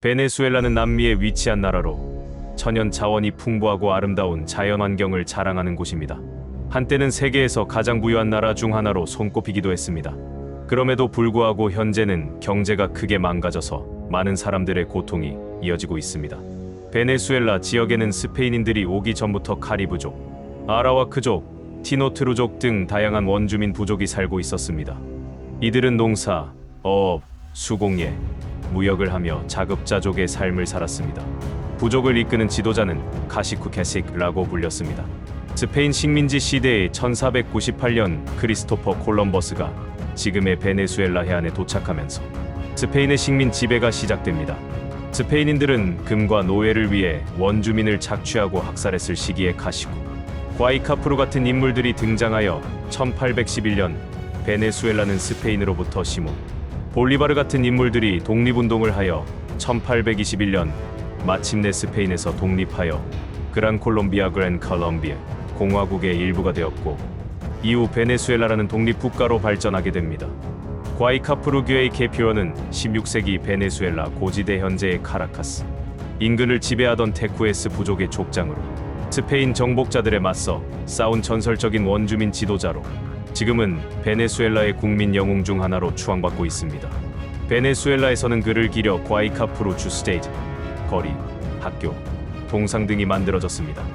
베네수엘라는 남미에 위치한 나라로 천연 자원이 풍부하고 아름다운 자연 환경을 자랑하는 곳입니다. 한때는 세계에서 가장 부유한 나라 중 하나로 손꼽히기도 했습니다. 그럼에도 불구하고 현재는 경제가 크게 망가져서 많은 사람들의 고통이 이어지고 있습니다. 베네수엘라 지역에는 스페인인들이 오기 전부터 카리브족, 아라와크족, 티노트루족 등 다양한 원주민 부족이 살고 있었습니다. 이들은 농사, 어업, 수공예, 무역을 하며 자급자족의 삶을 살았습니다. 부족을 이끄는 지도자는 카시쿠 캐식라고 불렸습니다. 스페인 식민지 시대의 1498년 크리스토퍼 콜럼버스가 지금의 베네수엘라 해안에 도착하면서 스페인의 식민 지배가 시작됩니다. 스페인인들은 금과 노예를 위해 원주민을 착취하고 학살했을 시기에 카시쿠, 과이카프루 같은 인물들이 등장하여 1811년 베네수엘라는 스페인으로부터 시몬, 볼리바르 같은 인물들이 독립운동을 하여 1821년 마침내 스페인에서 독립하여 그란 콜롬비아 그랜 컬럼비아 공화국의 일부가 되었고 이후 베네수엘라라는 독립국가로 발전하게 됩니다. 과이카프루교의 개표원은 16세기 베네수엘라 고지대 현재의 카라카스 인근을 지배하던 테쿠에스 부족의 족장으로 스페인 정복자들에 맞서 싸운 전설적인 원주민 지도자로 지금은 베네수엘라의 국민 영웅 중 하나로 추앙받고 있습니다. 베네수엘라에서는 그를 기려 과이카프루 주스테이지, 거리, 학교, 동상 등이 만들어졌습니다.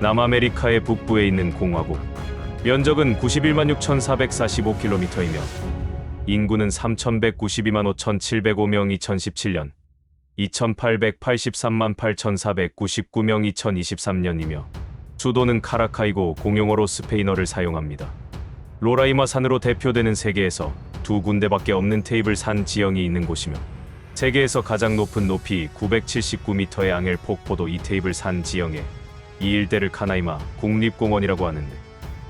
남아메리카의 북부에 있는 공화국. 면적은 91만 6,445km이며 인구는 3,192만 5,705명 2017년, 2,883만 8,499명 2023년이며 수도는 카라카이고 공용어로 스페인어를 사용합니다. 로라이마 산으로 대표되는 세계에서 두 군데밖에 없는 테이블 산 지형이 있는 곳이며 세계에서 가장 높은 높이 979m의 앙헬 폭포도 이 테이블 산 지형에 이 일대를 카나이마 국립공원이라고 하는데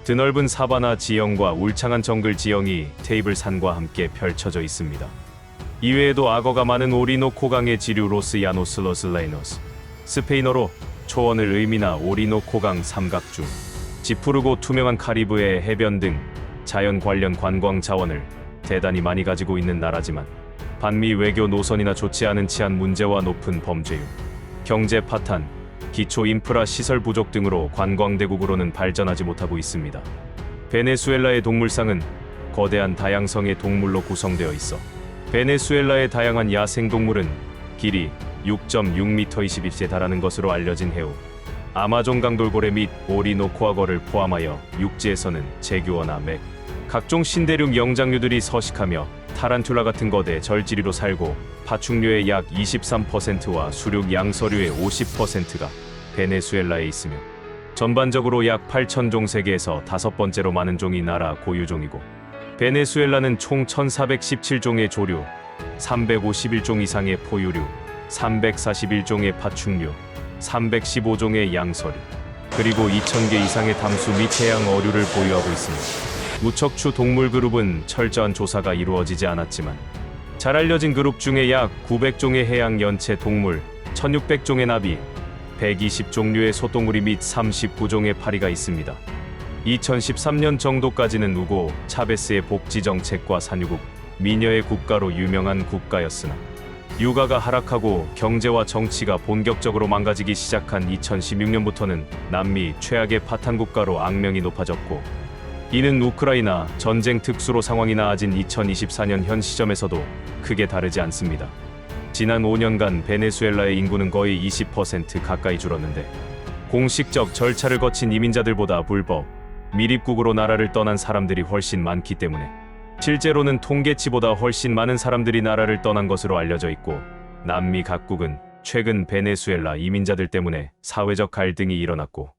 드넓은 사바나 지형과 울창한 정글 지형이 테이블 산과 함께 펼쳐져 있습니다. 이외에도 악어가 많은 오리노코강의 지류 로스 야노스 레이노스 스페인어로 초원을 의미나 오리노코강 삼각주 지푸르고 투명한 카리브해 해변 등 자연 관련 관광 자원을 대단히 많이 가지고 있는 나라지만 반미 외교 노선이나 좋지 않은 치안 문제와 높은 범죄율, 경제 파탄, 기초 인프라 시설 부족 등으로 관광대국으로는 발전하지 못하고 있습니다. 베네수엘라의 동물상은 거대한 다양성의 동물로 구성되어 있어 베네수엘라의 다양한 야생 동물은 길이 6.6m 21에 달하는 것으로 알려진 해우 아마존 강돌고래 및 오리노코아거를 포함하여 육지에서는 제규어나 맥, 각종 신대륙 영장류들이 서식하며 타란툴라 같은 거대 절지리로 살고 파충류의 약 23%와 수륙 양서류의 50%가 베네수엘라에 있으며 전반적으로 약 8천 종 세계에서 다섯 번째로 많은 종이 나라 고유종이고 베네수엘라는 총 1417종의 조류, 351종 이상의 포유류, 341종의 파충류, 315종의 양서류, 그리고 2000개 이상의 담수 및 해양 어류를 보유하고 있습니다. 무척추 동물 그룹은 철저한 조사가 이루어지지 않았지만 잘 알려진 그룹 중에 약 900종의 해양 연체 동물, 1600종의 나비, 120종류의 소동우리 및 39종의 파리가 있습니다. 2013년 정도까지는 우고 차베스의 복지 정책과 산유국, 미녀의 국가로 유명한 국가였으나 유가가 하락하고 경제와 정치가 본격적으로 망가지기 시작한 2016년부터는 남미 최악의 파탄 국가로 악명이 높아졌고 이는 우크라이나 전쟁 특수로 상황이 나아진 2024년 현 시점에서도 크게 다르지 않습니다. 지난 5년간 베네수엘라의 인구는 거의 20% 가까이 줄었는데 공식적 절차를 거친 이민자들보다 불법 미립국으로 나라를 떠난 사람들이 훨씬 많기 때문에 실제로는 통계치보다 훨씬 많은 사람들이 나라를 떠난 것으로 알려져 있고 남미 각국은 최근 베네수엘라 이민자들 때문에 사회적 갈등이 일어났고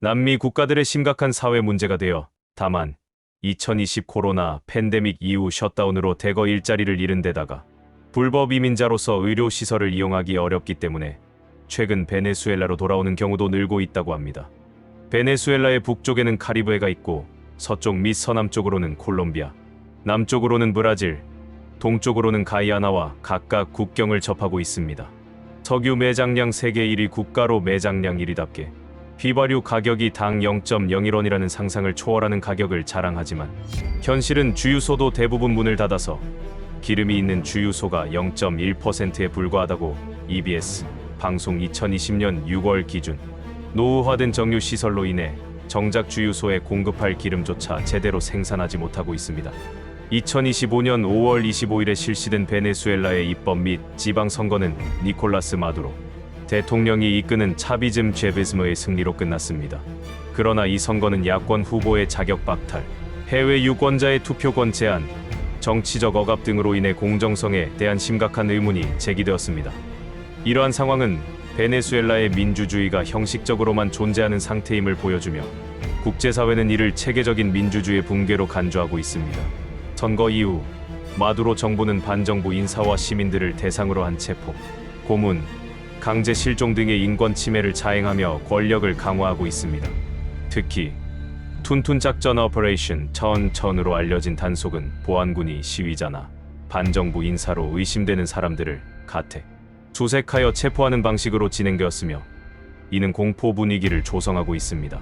남미 국가들의 심각한 사회 문제가 되어 다만 2020 코로나 팬데믹 이후 셧다운으로 대거 일자리를 잃은 데다가 불법 이민자로서 의료 시설을 이용하기 어렵기 때문에 최근 베네수엘라로 돌아오는 경우도 늘고 있다고 합니다. 베네수엘라의 북쪽에는 카리브해가 있고 서쪽 및 서남쪽으로는 콜롬비아, 남쪽으로는 브라질, 동쪽으로는 가이아나와 각각 국경을 접하고 있습니다. 석유 매장량 세계 1위 국가로 매장량 1위답게 휘발유 가격이 당 0.01원이라는 상상을 초월하는 가격을 자랑하지만 현실은 주유소도 대부분 문을 닫아서 기름이 있는 주유소가 0.1%에 불과하다고 EBS 방송 2020년 6월 기준 노후화된 정유 시설로 인해 정작 주유소에 공급할 기름조차 제대로 생산하지 못하고 있습니다. 2025년 5월 25일에 실시된 베네수엘라의 입법 및 지방 선거는 니콜라스 마두로 대통령이 이끄는 차비즘 제비즘의 승리로 끝났습니다. 그러나 이 선거는 야권 후보의 자격 박탈, 해외 유권자의 투표권 제한, 정치적 억압 등으로 인해 공정성에 대한 심각한 의문이 제기되었습니다. 이러한 상황은 베네수엘라의 민주주의가 형식적으로만 존재하는 상태임을 보여주며 국제사회는 이를 체계적인 민주주의 붕괴로 간주하고 있습니다. 선거 이후 마두로 정부는 반정부 인사와 시민들을 대상으로 한 체포, 고문, 강제 실종 등의 인권 침해를 자행하며 권력을 강화하고 있습니다. 특히 툰툰 작전 오퍼레이션 천천으로 알려진 단속은 보안군이 시위자나 반정부 인사로 의심되는 사람들을 가택, 수색하여 체포하는 방식으로 진행되었으며 이는 공포 분위기를 조성하고 있습니다.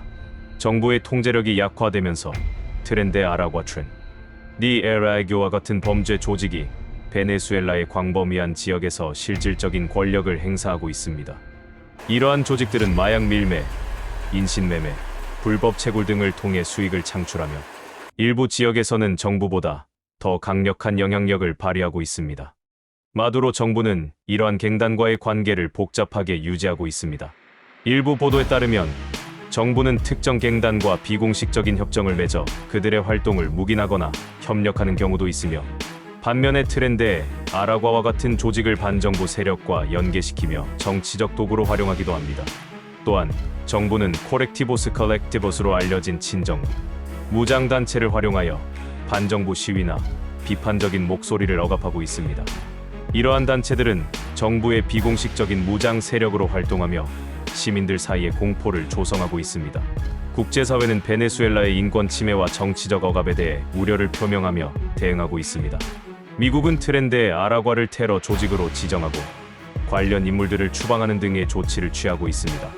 정부의 통제력이 약화되면서 트렌드 아라과 트렌, 니 에라에교와 같은 범죄 조직이 베네수엘라의 광범위한 지역에서 실질적인 권력을 행사하고 있습니다. 이러한 조직들은 마약 밀매, 인신매매, 불법 채굴 등을 통해 수익을 창출하며 일부 지역에서는 정부보다 더 강력한 영향력을 발휘하고 있습니다. 마두로 정부는 이러한 갱단과의 관계를 복잡하게 유지하고 있습니다. 일부 보도에 따르면 정부는 특정 갱단과 비공식적인 협정을 맺어 그들의 활동을 묵인하거나 협력하는 경우도 있으며 반면에 트렌드에 아라과와 같은 조직을 반정부 세력과 연계시키며 정치적 도구로 활용하기도 합니다. 또한 정부는 코렉티보스 컬렉티보스로 알려진 친정부, 무장 단체를 활용하여 반정부 시위나 비판적인 목소리를 억압하고 있습니다. 이러한 단체들은 정부의 비공식적인 무장 세력으로 활동하며 시민들 사이에 공포를 조성하고 있습니다. 국제사회는 베네수엘라의 인권 침해와 정치적 억압에 대해 우려를 표명하며 대응하고 있습니다. 미국은 트렌드의 아라과를 테러 조직으로 지정하고 관련 인물들을 추방하는 등의 조치를 취하고 있습니다.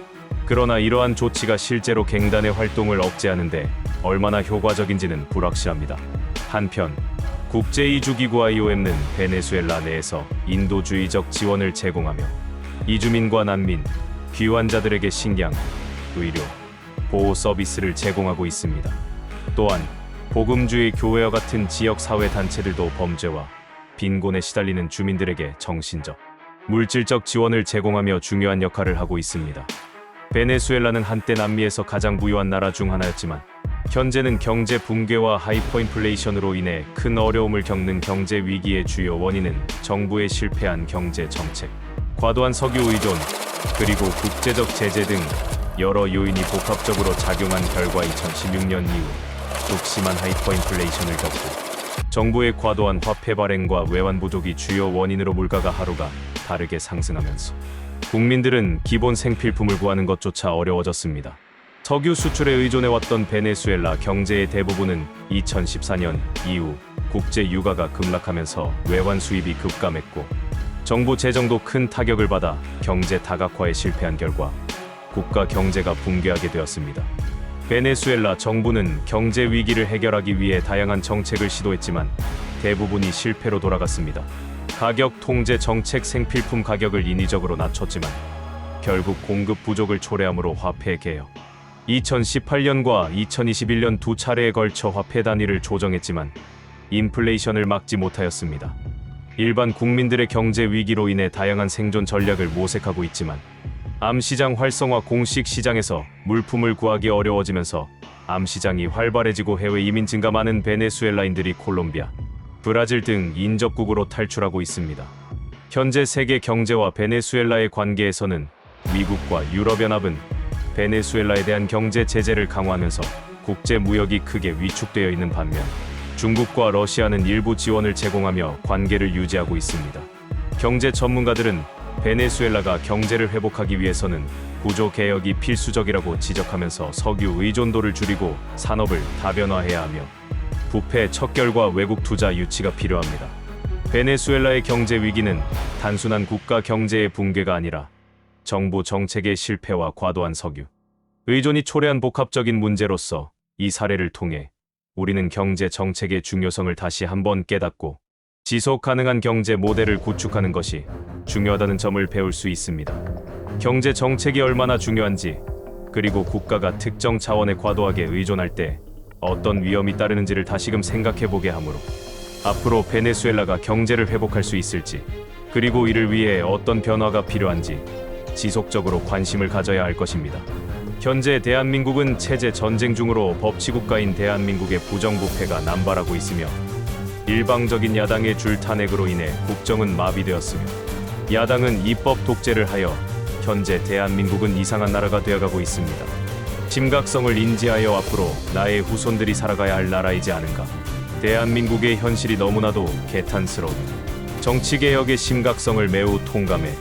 그러나 이러한 조치가 실제로 갱단의 활동을 억제하는데 얼마나 효과적인지는 불확실합니다. 한편 국제이주기구 IOM은 베네수엘라 내에서 인도주의적 지원을 제공하며 이주민과 난민, 귀환자들에게 식량, 의료, 보호 서비스를 제공하고 있습니다. 또한 복음주의 교회와 같은 지역 사회 단체들도 범죄와 빈곤에 시달리는 주민들에게 정신적, 물질적 지원을 제공하며 중요한 역할을 하고 있습니다. 베네수엘라는 한때 남미에서 가장 부유한 나라 중 하나였지만 현재는 경제 붕괴와 하이퍼인플레이션으로 인해 큰 어려움을 겪는 경제 위기의 주요 원인은 정부의 실패한 경제 정책, 과도한 석유 의존, 그리고 국제적 제재 등 여러 요인이 복합적으로 작용한 결과 2016년 이후 극심한 하이퍼인플레이션을 겪고 정부의 과도한 화폐 발행과 외환 부족이 주요 원인으로 물가가 하루가 다르게 상승하면서 국민들은 기본 생필품을 구하는 것조차 어려워졌습니다. 석유 수출에 의존해왔던 베네수엘라 경제의 대부분은 2014년 이후 국제 유가가 급락하면서 외환 수입이 급감했고 정부 재정도 큰 타격을 받아 경제 다각화에 실패한 결과 국가 경제가 붕괴하게 되었습니다. 베네수엘라 정부는 경제 위기를 해결하기 위해 다양한 정책을 시도했지만 대부분이 실패로 돌아갔습니다. 가격 통제 정책 생필품 가격을 인위적으로 낮췄지만 결국 공급 부족을 초래함으로 화폐 개혁. 2018년과 2021년 두 차례에 걸쳐 화폐 단위를 조정했지만 인플레이션을 막지 못하였습니다. 일반 국민들의 경제 위기로 인해 다양한 생존 전략을 모색하고 있지만 암시장 활성화 공식 시장에서 물품을 구하기 어려워지면서 암시장이 활발해지고 해외 이민 증가 많은 베네수엘라인들이 콜롬비아, 브라질 등 인접국으로 탈출하고 있습니다. 현재 세계 경제와 베네수엘라의 관계에서는 미국과 유럽연합은 베네수엘라에 대한 경제 제재를 강화하면서 국제 무역이 크게 위축되어 있는 반면 중국과 러시아는 일부 지원을 제공하며 관계를 유지하고 있습니다. 경제 전문가들은 베네수엘라가 경제를 회복하기 위해서는 구조 개혁이 필수적이라고 지적하면서 석유 의존도를 줄이고 산업을 다변화해야 하며 부패 척결과 외국 투자 유치가 필요합니다. 베네수엘라의 경제 위기는 단순한 국가 경제의 붕괴가 아니라 정부 정책의 실패와 과도한 석유, 의존이 초래한 복합적인 문제로서 이 사례를 통해 우리는 경제 정책의 중요성을 다시 한번 깨닫고 지속 가능한 경제 모델을 구축하는 것이 중요하다는 점을 배울 수 있습니다. 경제 정책이 얼마나 중요한지, 그리고 국가가 특정 차원에 과도하게 의존할 때 어떤 위험이 따르는지를 다시금 생각해 보게 하므로 앞으로 베네수엘라가 경제를 회복할 수 있을지, 그리고 이를 위해 어떤 변화가 필요한지 지속적으로 관심을 가져야 할 것입니다. 현재 대한민국은 체제 전쟁 중으로 법치국가인 대한민국의 부정부패가 남발하고 있으며 일방적인 야당의 줄 탄핵으로 인해 국정은 마비되었으며 야당은 입법 독재를 하여 현재 대한민국은 이상한 나라가 되어가고 있습니다. 심각성을 인지하여 앞으로 나의 후손들이 살아가야 할 나라이지 않은가. 대한민국의 현실이 너무나도 개탄스러운 정치개혁의 심각성을 매우 통감해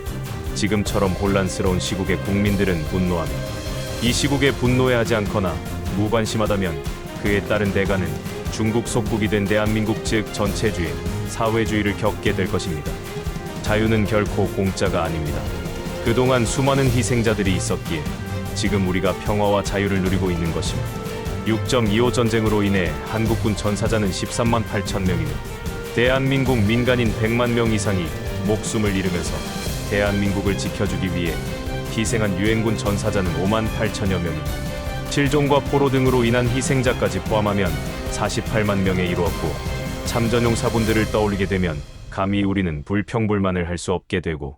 지금처럼 혼란스러운 시국에 국민들은 분노하며 이 시국에 분노해하지 않거나 무관심하다면 그에 따른 대가는 중국 속국이 된 대한민국 즉 전체주의, 사회주의를 겪게 될 것입니다. 자유는 결코 공짜가 아닙니다. 그동안 수많은 희생자들이 있었기에 지금 우리가 평화와 자유를 누리고 있는 것입니다. 6.25 전쟁으로 인해 한국군 전사자는 13만 8천 명이며 대한민국 민간인 100만 명 이상이 목숨을 잃으면서 대한민국을 지켜주기 위해 희생한 유엔군 전사자는 5만 8천여 명입니다. 실종과 포로 등으로 인한 희생자까지 포함하면 48만 명에 이르렀고 참전용 사분들을 떠올리게 되면 감히 우리는 불평불만을 할 수 없게 되고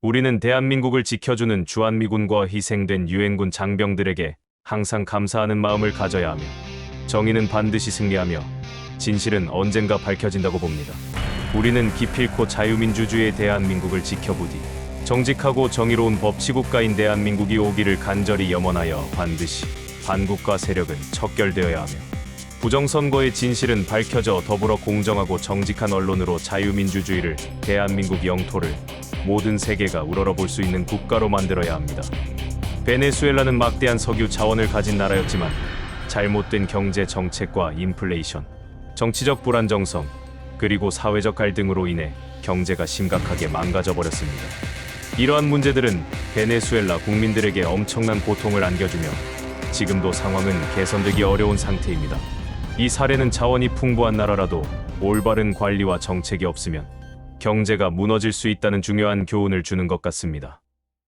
우리는 대한민국을 지켜주는 주한미군과 희생된 유엔군 장병들에게 항상 감사하는 마음을 가져야 하며 정의는 반드시 승리하며 진실은 언젠가 밝혀진다고 봅니다. 우리는 기필코 자유민주주의의 대한민국을 지켜보디 정직하고 정의로운 법치국가인 대한민국이 오기를 간절히 염원하여 반드시 반국가 세력은 척결되어야 하며 부정선거의 진실은 밝혀져 더불어 공정하고 정직한 언론으로 자유민주주의를 대한민국 영토를 모든 세계가 우러러볼 수 있는 국가로 만들어야 합니다. 베네수엘라는 막대한 석유 자원을 가진 나라였지만 잘못된 경제 정책과 인플레이션, 정치적 불안정성, 그리고 사회적 갈등으로 인해 경제가 심각하게 망가져 버렸습니다. 이러한 문제들은 베네수엘라 국민들에게 엄청난 고통을 안겨주며 지금도 상황은 개선되기 어려운 상태입니다. 이 사례는 자원이 풍부한 나라라도 올바른 관리와 정책이 없으면 경제가 무너질 수 있다는 중요한 교훈을 주는 것 같습니다.